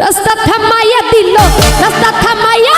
রাস্তা থামাইয়া দিল রাস্তা থামাইয়া